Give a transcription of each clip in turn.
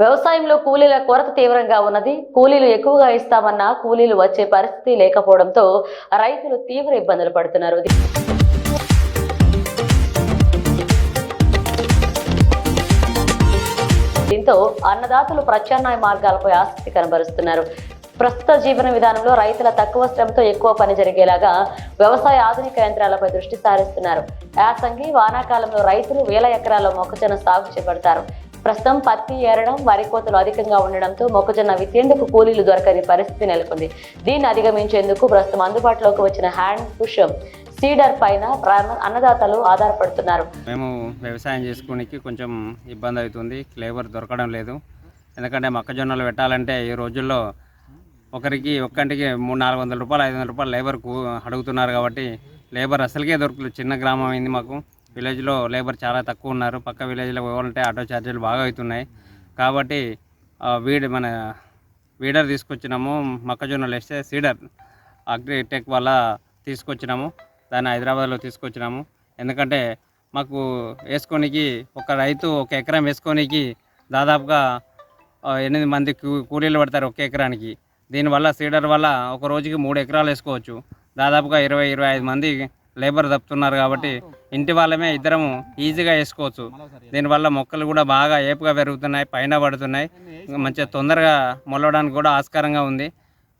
వ్యవసాయంలో కూలీల కొరత తీవ్రంగా ఉన్నది. కూలీలు ఎక్కువగా ఇస్తామన్నా కూలీలు వచ్చే పరిస్థితి లేకపోవడంతో రైతులు తీవ్ర ఇబ్బందులు పడుతున్నారు. దీంతో అన్నదాతలు ప్రత్యామ్నాయ మార్గాలపై ఆసక్తి కనబరుస్తున్నారు. ప్రస్తుత జీవన విధానంలో రైతుల తక్కువ శ్రమతో ఎక్కువ పని జరిగేలాగా వ్యవసాయ ఆధునిక యంత్రాలపై దృష్టి సారిస్తున్నారు. యాసంగి వానాకాలంలో రైతులు వేల ఎకరాల్లో మొక్కజొన్న సాగు చేపడతారు. ప్రస్తుతం పత్తి ఏరడం వరి కోతలు అధికంగా ఉండడంతో మొక్కజొన్న విత్తేందుకు కూలీలు దొరకని పరిస్థితి నెలకొంది. దీన్ని అధిగమించేందుకు ప్రస్తుతం అందుబాటులోకి వచ్చిన హ్యాండ్ పుష్ సీడర్ పైన అన్నదాతలు ఆధారపడుతున్నారు. మేము వ్యవసాయం చేసుకోనికి కొంచెం ఇబ్బంది అవుతుంది. లేబర్ దొరకడం లేదు. ఎందుకంటే మొక్కజొన్నలు పెట్టాలంటే ఈ రోజుల్లో ఒకరికి ఒక్కంటికి మూడు నాలుగు వందల రూపాయలు ఐదు వందల రూపాయలు లేబర్ అడుగుతున్నారు కాబట్టి లేబర్ అసలుకే దొరకలేదు. చిన్న గ్రామం అయింది మాకు. విలేజ్లో లేబర్ చాలా తక్కువ ఉన్నారు. పక్క విలేజ్లో పోవాలంటే ఆటో ఛార్జీలు బాగా అవుతున్నాయి. కాబట్టి వీడి మన వీడర్ తీసుకొచ్చినాము మొక్కజొన్నలు వేస్తే సీడర్ అగ్రిటెక్ వల్ల తీసుకొచ్చినాము దాన్ని హైదరాబాద్లో తీసుకొచ్చినాము. ఎందుకంటే మాకు వేసుకోనికి ఒక రైతు ఒక ఎకరం వేసుకోనికి దాదాపుగా ఎనిమిది మంది కూ- కూలీలు పడతారు ఒక ఎకరానికి. దీనివల్ల సీడర్ వల్ల ఒక రోజుకి మూడు ఎకరాలు వేసుకోవచ్చు. దాదాపుగా ఇరవై ఇరవై ఐదు మంది లేబర్ తప్పుతున్నారు కాబట్టి ఇంటి వాళ్ళమే ఇద్దరము ఈజీగా వేసుకోవచ్చు. దీనివల్ల మొక్కలు కూడా బాగా ఏపుగా పెరుగుతున్నాయి పైన పడుతున్నాయి. మంచిగా తొందరగా మొలవడానికి కూడా ఆస్కారంగా ఉంది.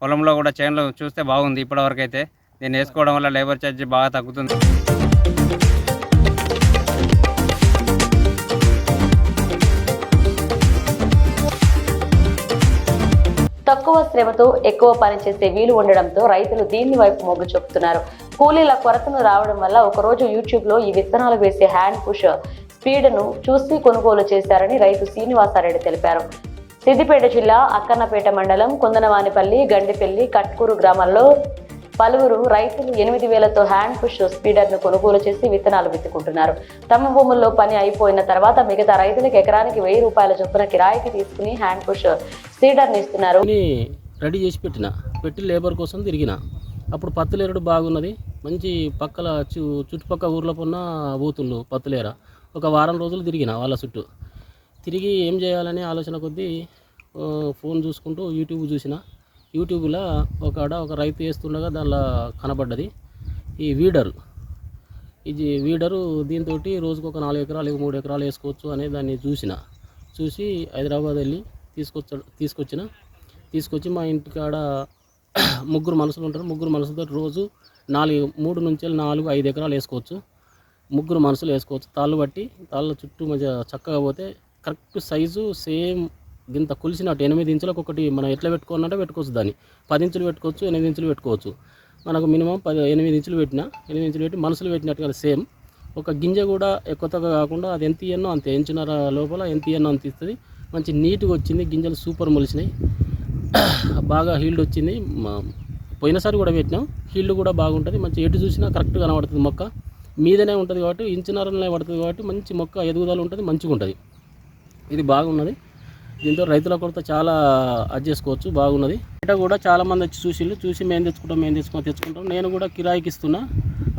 పొలంలో కూడా చేనులు చూస్తే బాగుంది ఇప్పటివరకైతే. దీన్ని వేసుకోవడం వల్ల లేబర్ ఛార్జ్ బాగా తగ్గుతుంది. శ్రమతో ఎక్కువ పని చేసే వీలు ఉండడంతో రైతులు దీన్ని వైపు మొగ్గు చూపుతున్నారు. కూలీల కొరతను రావడం వల్ల ఒకరోజు యూట్యూబ్లో ఈ విత్తనాలు వేసే హ్యాండ్ పుష్ స్పీడ్ను చూసి కొనుగోలు చేశారని రైతు శ్రీనివాసారెడ్డి తెలిపారు. సిద్దిపేట జిల్లా అక్కన్నపేట మండలం కుందనవానిపల్లి గండిపల్లి కట్కూరు గ్రామాల్లో పలువురు రైతులు ఎనిమిది వేలతో హ్యాండ్ పుష్ స్పీడర్ను కొనుగోలు చేసి విత్తనాలు విత్తుకుంటున్నారు. తమ భూముల్లో పని అయిపోయిన తర్వాత మిగతా రైతులకు ఎకరానికి వెయ్యి రూపాయల చొప్పున కిరాయికి తీసుకుని హ్యాండ్ పుష్ స్పీడర్ని ఇస్తున్నారు. రెడీ చేసి పెట్టిన. పెట్టి లేబర్ కోసం తిరిగిన. అప్పుడు పత్తులేరుడు బాగున్నది. మంచి పక్కల చు చుట్టుపక్కల ఊర్లో ఉన్న బూతుళ్ళు పత్తులేర ఒక వారం రోజులు తిరిగిన వాళ్ళ చుట్టూ. తిరిగి ఏం చేయాలనే ఆలోచన కొద్దీ ఫోన్ చూసుకుంటూ యూట్యూబ్ చూసిన. యూట్యూబ్లో ఒక ఆడ ఒక రైతు వేస్తుండగా దానిలో కనబడ్డది. ఈ వీడరు. ఇది వీడరు దీంతో రోజుకు ఒక నాలుగు ఎకరాలు మూడు ఎకరాలు వేసుకోవచ్చు అనే దాన్ని చూసిన. చూసి హైదరాబాద్ వెళ్ళి తీసుకొచ్చ తీసుకొచ్చిన. తీసుకొచ్చి మా ఇంటికాడ ముగ్గురు మనుషులు ఉంటారు. ముగ్గురు మనుషులతో రోజు నాలుగు మూడు నుంచి నాలుగు ఐదు ఎకరాలు వేసుకోవచ్చు. ముగ్గురు మనుషులు వేసుకోవచ్చు. తాళ్ళు బట్టి తాళ్ళ చుట్టూ మధ్య చక్కగా పోతే కరెక్ట్ సైజు సేమ్ ఇంత కొలిసినట్టు ఎనిమిది ఇంచులకు ఒకటి మనం ఎట్లా పెట్టుకోవాలంటే పెట్టుకోవచ్చు దాన్ని. పది ఇంచులు పెట్టుకోవచ్చు ఎనిమిది ఇంచులు పెట్టుకోవచ్చు. మనకు మినిమం పది ఎనిమిది ఇంచులు పెట్టిన ఎనిమిది ఇంచులు పెట్టి మనుషులు పెట్టినట్టుగా సేమ్. ఒక గింజ కూడా ఎక్కువగా కాకుండా అది ఎంత ఇయ్యనో అంత. ఎంచున్నర లోపల ఎంత ఇయ్యనో అంత ఇస్తుంది. మంచి నీట్గా వచ్చింది. గింజలు సూపర్ మొలిచినాయి బాగా హీల్డ్ వచ్చింది. మా- పోయినసారి కూడా పెట్టినాం. హీల్డ్ కూడా బాగుంటుంది. మంచి ఎటు చూసినా కరెక్ట్ కనబడుతుంది మొక్క. మీదనే ఉంటుంది కాబట్టి ఇంచున్నరనే పడుతుంది కాబట్టి మంచి మొక్క ఎదుగుదల ఉంటుంది మంచిగా ఉంటుంది. ఇది బాగున్నది. దీంతో రైతుల కొరత చాలా అది చేసుకోవచ్చు బాగున్నది. బయట కూడా చాలామంది వచ్చి చూసిళ్ళు. చూసి మేము తెచ్చుకుంటాం మేము తెచ్చుకుంటాం తెచ్చుకుంటాం. నేను కూడా కిరాయికి ఇస్తున్నా.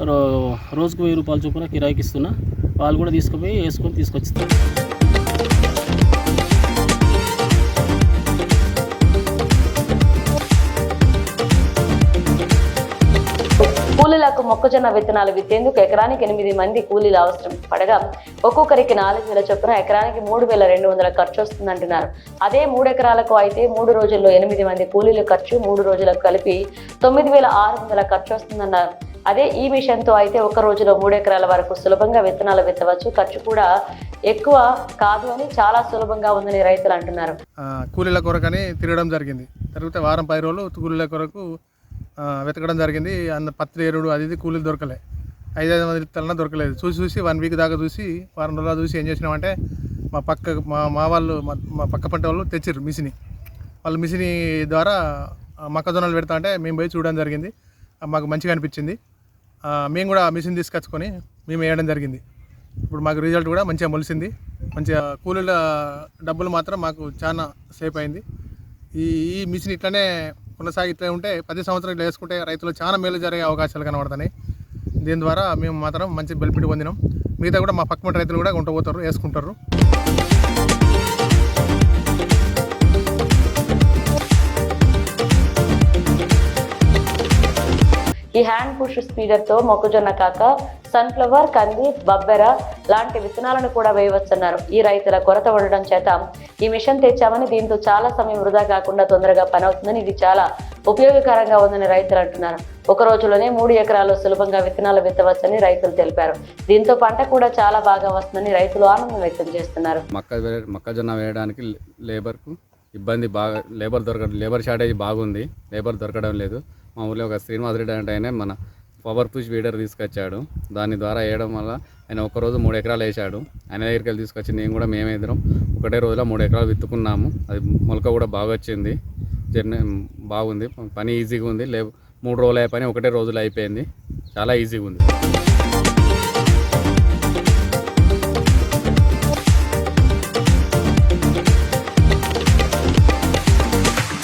రో- రోజుకు వెయ్యి రూపాయలు చొప్పున కిరాయికి ఇస్తున్నా. వాళ్ళు కూడా తీసుకుపోయి వేసుకొని తీసుకొచ్చిస్తారు కూలీలకు మొక్కజొన్న విత్తనాలు విత్తేందుకు ఎకరానికి ఎనిమిది మంది కూలీలు అవసరం పడగా ఒక్కొక్కరికి నాలుగు వేల చొప్పున ఎకరానికి మూడు వేల రెండు వందల ఖర్చు వస్తుందంటున్నారు. అదే మూడు ఎకరాలకు అయితే మూడు రోజుల్లో ఎనిమిది మంది కూలీల ఖర్చు మూడు రోజులకు కలిపి తొమ్మిది వేల ఆరు వందల ఖర్చు వస్తుందన్నారు. అదే ఈ మిషన్తో అయితే ఒక రోజులో మూడు ఎకరాల వరకు సులభంగా విత్తనాలు విత్తవచ్చు. ఖర్చు కూడా ఎక్కువ కాదు అని చాలా సులభంగా ఉందని రైతులు అంటున్నారు. కూలీల కొరకని తిరగడం జరిగింది. తిరిగితే వారం పది రోజులు కూలీల కొరకు వెతకడం జరిగింది. అన్న పత్రి ఎరువుడు అది ఇది కూలీలు దొరకలే. ఐదు ఐదు మంది తలన దొరకలేదు. చూసి చూసి వన్ వీక్ దాకా చూసి వారం రోజులు చూసి ఏం చేసినామంటే మా పక్క మా మా వాళ్ళు మా పక్క పంట వాళ్ళు తెచ్చిర్రు మిషని. వాళ్ళు మిషిని ద్వారా మొక్కజొన్నలు పెడతా అంటే మేము పోయి చూడడం జరిగింది. మాకు మంచిగా అనిపించింది. మేము కూడా మిషన్ తీసుకొచ్చుకొని మేము వేయడం జరిగింది. ఇప్పుడు మాకు రిజల్ట్ కూడా మంచిగా మొలిసింది. మంచిగా కూలీల డబ్బులు మాత్రం మాకు చాలా సేఫ్ అయింది. ఈ ఈ మిషన్ ఇట్లనే కొనసాగి ఉంటే పది సంవత్సరాలు ఇట్లా వేసుకుంటే రైతులు చాలా మేలు జరిగే అవకాశాలు కనబడుతున్నాయి దీని ద్వారా మేము మాత్రం మంచి బెనిఫిట్ పొందినాం. మిగతా కూడా మా పక్కన రైతులు కూడా ఉండబోతారు వేసుకుంటారు. ఈ హ్యాండ్ పుష్ స్పీడర్తో మొక్కజొన్న కాక సన్ఫ్లవర్ కంది బబ్బెర లాంటి విత్తనాలను కూడా వేయవచ్చన్నారు. ఈ రైతుల కొరత ఉండడం చేత ఈ మిషన్ తెచ్చామని దీంతో చాలా సమయం వృధా కాకుండా తొందరగా పని అవుతుందని ఇది చాలా ఉపయోగకరంగా ఉందని రైతులు అంటున్నారు. ఒక రోజులోనే మూడు ఎకరాలు సులభంగా విత్తనాలు విత్తవచ్చని రైతులు తెలిపారు. దీంతో పంట కూడా చాలా బాగా వస్తుందని రైతులు ఆనందం వ్యక్తం చేస్తున్నారు. మొక్క మొక్కజొన్న వేయడానికి లే- లేబర్కు ఇబ్బంది బాగా లేబర్ దొరకడం లేబర్ షార్టేజ్ బాగుంది. లేబర్ దొరకడం లేదు. మా ఊళ్ళో ఒక శ్రీనివాస్ రెడ్డి అంటే ఆయన మన పవర్ పుష్ వీడర్ తీసుకొచ్చాడు. దాని ద్వారా వేయడం వల్ల ఆయన ఒకరోజు మూడు ఎకరాలు వేసాడు ఆయన దగ్గరికి వెళ్ళి తీసుకొచ్చి నేను కూడా మేమే ఇద్దరం ఒకటే రోజులో మూడు ఎకరాలు విత్తుకున్నాము. అది మొలక కూడా బాగా వచ్చింది. జర్నీ బాగుంది. పని ఈజీగా ఉంది. లే మూడు రోజులు అయిపోయి ఒకటే రోజులు అయిపోయింది. చాలా ఈజీగా ఉంది.